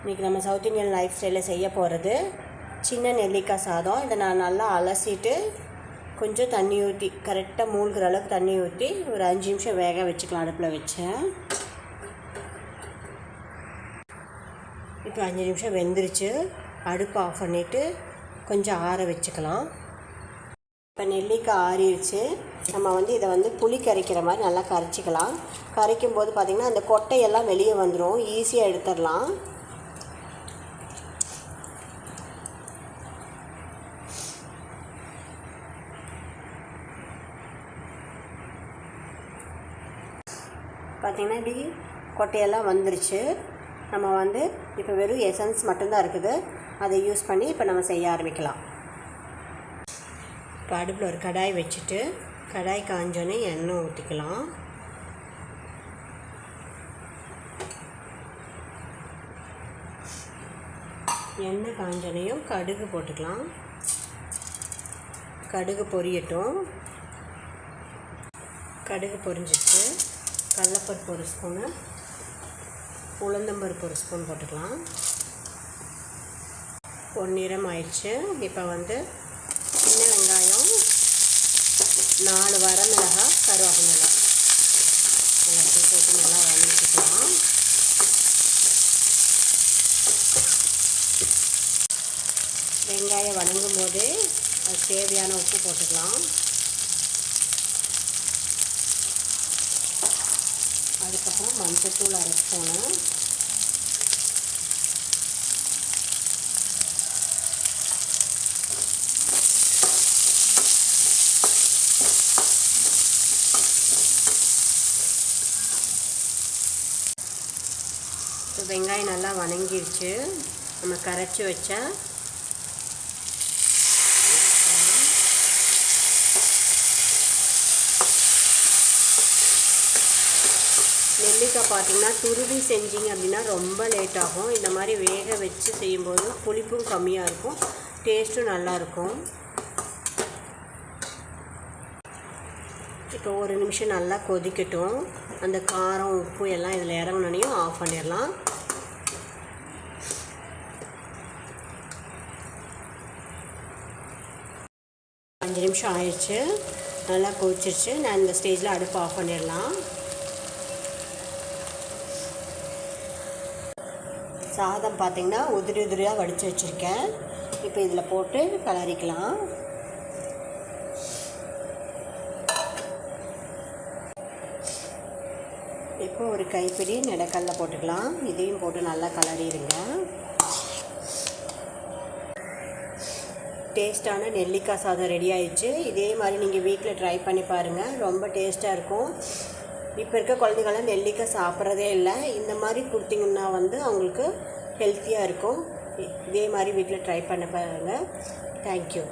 இன்றைக்கி நம்ம south Indian life ஸ்டைலில் செய்ய போகிறது சின்ன நெல்லிக்காய் சாதம். இதை நான் நல்லா அலசிட்டு கொஞ்சம் தண்ணி ஊற்றி கரெக்டாக மூழ்கிற அளவுக்கு தண்ணி ஊற்றி ஒரு அஞ்சு நிமிஷம் வேக வச்சுக்கலாம் அடுப்பில் வச்சேன் இப்போ அஞ்சு நிமிஷம் வெந்துருச்சு. அடுப்பு ஆஃப் பண்ணிவிட்டு கொஞ்சம் ஆற வச்சுக்கலாம். இப்போ நெல்லிக்காய் ஆறிடுச்சு நம்ம வந்து இதை வந்து புளி கரைக்கிற மாதிரி நல்லா கரைச்சிக்கலாம். கரைக்கும் போது பார்த்திங்கன்னா அந்த கொட்டையெல்லாம் வெளியே வந்துடும் ஈஸியாக எடுத்துடலாம். பார்த்திங்கன்னா இப்படி கொட்டையெல்லாம் வந்துருச்சு. நம்ம வந்து இப்போ வெறும் எசன்ஸ் மட்டும்தான் இருக்குது. அதை யூஸ் பண்ணி இப்போ நம்ம செய்ய ஆரம்பிக்கலாம். இப்போ அடுப்பில் ஒரு கடாய் வச்சுட்டு கடாய் காஞ்சோன்னே எண்ணெய் ஊற்றிக்கலாம் எண்ணெய் காஞ்சோனையும் கடுகு போட்டுக்கலாம். கடுகு பொரியட்டும். கடுகு பொரிஞ்சிட்டு கடலப்பருப்பு ஒரு ஸ்பூனு உளுந்தம்பருப்பு ஒரு ஸ்பூன் போட்டுக்கலாம். பொன்னிறம் ஆயிடுச்சு. இப்போ வந்து சின்ன வெங்காயம் நாலு வரமிளகாய் கருவேப்பிலை எல்லாத்தையும் போட்டு நல்லா வதக்கிக்கலாம். வெங்காயம் வணங்கும் போது அது தேவையான உப்பு போட்டுக்கலாம். அதுக்கப்புறம் மஞ்சத்தூள் அரை ஸ்பூனு இப்போ வெங்காயம் நல்லா வணங்கிடுச்சு. நம்ம கரைச்சி வச்ச நெல்லிக்காய் பார்த்திங்கன்னா துருவி செஞ்சீங்க அப்படின்னா ரொம்ப லேட் ஆகும் இந்த மாதிரி வேக வச்சு செய்யும்போது புளிப்பும் கம்மியாக இருக்கும். டேஸ்ட்டும் நல்லாயிருக்கும் இப்போ ஒரு நிமிஷம் நல்லா கொதிக்கட்டும். அந்த காரம் உப்பு எல்லாம் இதில் இறங்கினோனையும் ஆஃப் பண்ணிடலாம். அஞ்சு நிமிஷம் ஆயிடுச்சு. நல்லா கொதிச்சிருச்சு. நான் இந்த ஸ்டேஜில் அடுப்பு ஆஃப் பண்ணிடலாம். சாதம் பார்த்திங்கன்னா உதிரி உதிரியாக வடித்து வச்சுருக்கேன். இப்போ இதில் போட்டு கலரிக்கலாம் இப்போ ஒரு கைப்பிடி நிலக்கல்ல போட்டுக்கலாம். இதையும் போட்டு நல்லா கலரிடுங்க டேஸ்ட்டான நெல்லிக்காய் சாதம் ரெடி ஆயிடுச்சு. இதே மாதிரி நீங்கள் வீட்டில் ட்ரை பண்ணி பாருங்கள் ரொம்ப டேஸ்ட்டாக இருக்கும். இப்போ இருக்க குழந்தைங்களாம் நெல்லிக்காய் சாப்பிட்றதே இல்லை. இந்த மாதிரி கொடுத்தீங்கன்னா வந்து அவங்களுக்கு ஹெல்த்தியாக இருக்கும். இதே மாதிரி வீட்டில் ட்ரை பண்ண பாருங்கள் தேங்க்யூ